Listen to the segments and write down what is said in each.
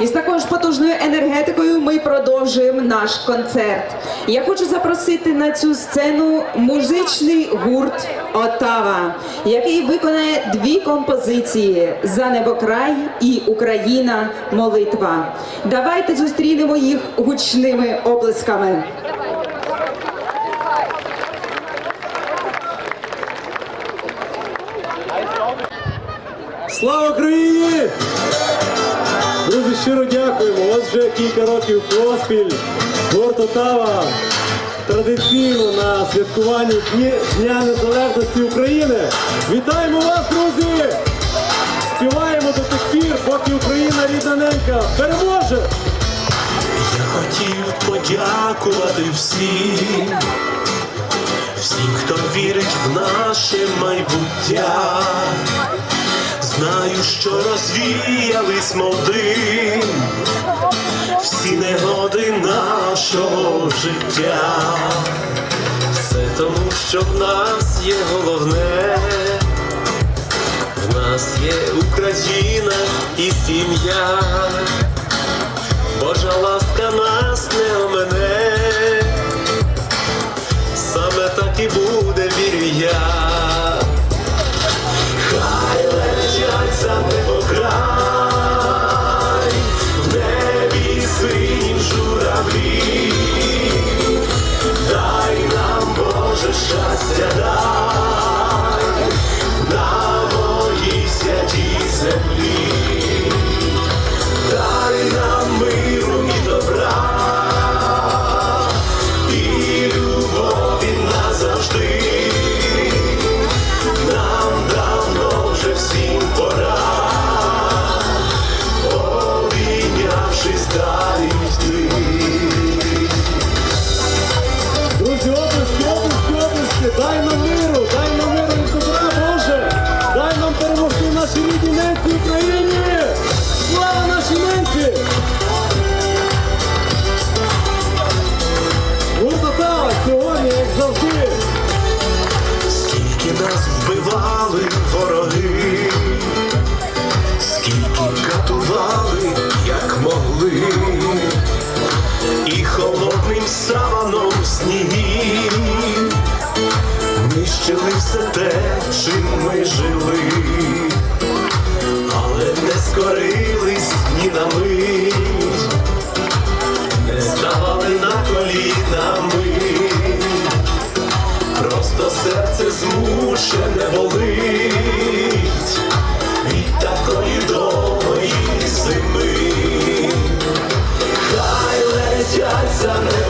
І з такою ж потужною енергетикою ми продовжуємо наш концерт. Я хочу запросити на цю сцену музичний гурт Отава, який виконає дві композиції за небокрай і Україна молитва. Давайте зустрінемо їх гучними оплесками. Слава Україні! Друзі, щиро дякуємо. Ось вже кілька років поспіль. Гурт Отава традиційно на святкуванні Дня Незалежності України. Вітаємо вас, друзі! Співаємо до тих пір, поки Україна рідна ненька переможе! Я хотів подякувати всім, всім, хто вірить в наше майбуття. Знаю, що розвіялись мов дим, всі негоди нашого життя. Все тому, що в нас є головне, в нас є Україна і сім'я. Божа ласка нас не омене, саме так і буде, вірю я. Yeah. Ненці Україні! Слава нашій ненці! Гурт сьогодні, як завжди! Скільки нас вбивали вороги, мить, не ставали на коліна ми. Просто серце змушене болить від такої довгої зими. Хай летять за небокрай,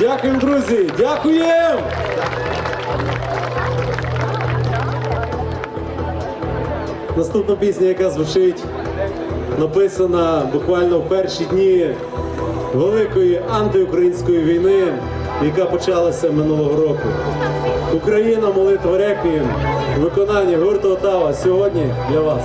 Дякуємо, друзі! Дякуємо! Наступна пісня, яка звучить, написана буквально в перші дні великої антиукраїнської війни, яка почалася минулого року. Україна, молитва реквієм, виконання гурту Отава сьогодні для вас.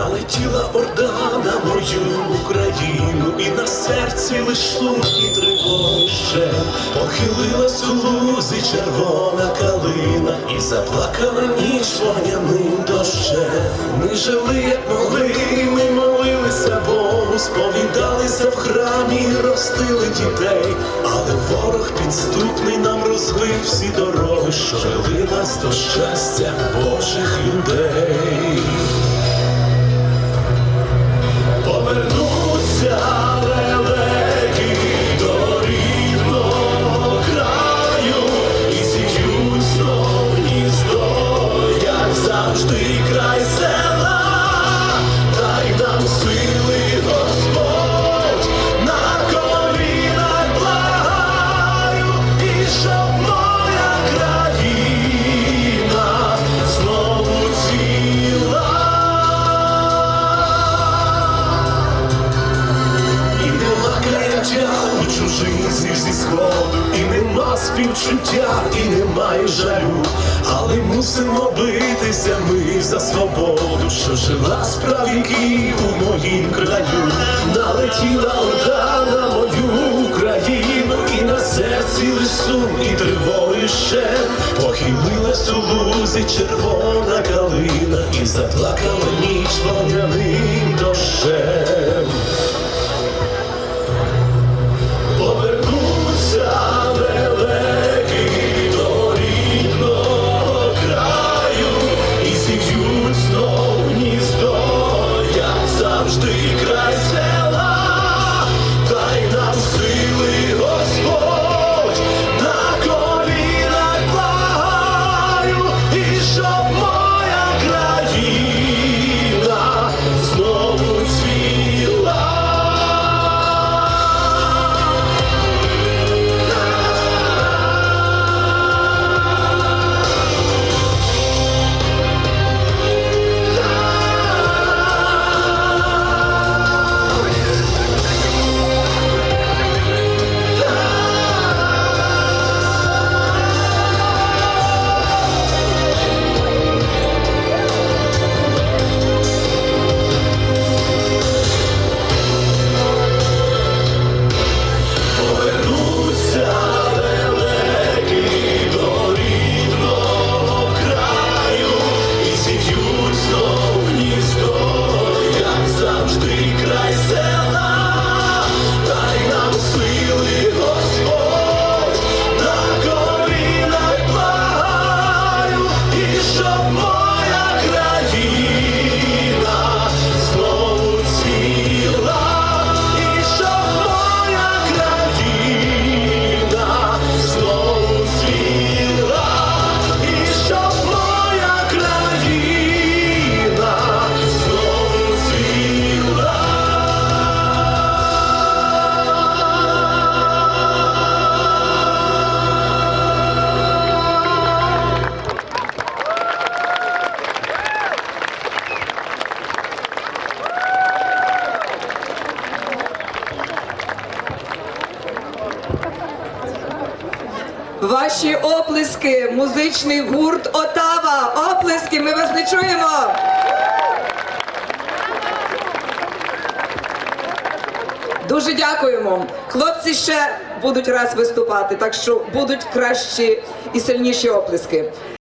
Налетіла орда на мою Україну, і на серці лиш і тривога. торжище, похилилась у лузі червона калина і заплакала ніч вогняним дощем. Ми жили, як могли, ми молилися Богу, сповідалися в храмі, ростили дітей, але ворог підступний нам розбив всі дороги, що вели нас до щастя Божих людей. Але мусимо битися ми за свободу, що жила з у моїм краю, налетіла орда на мою Україну, і на серці лиш сум і тривоги ще похилилась у лузі червона калина, і заплакала ніч вогняним дощем. Ваші оплески, музичний гурт Отава. Оплески, ми вас не чуємо. Дуже дякуємо. Хлопці ще будуть раз виступати, так що будуть кращі і сильніші оплески.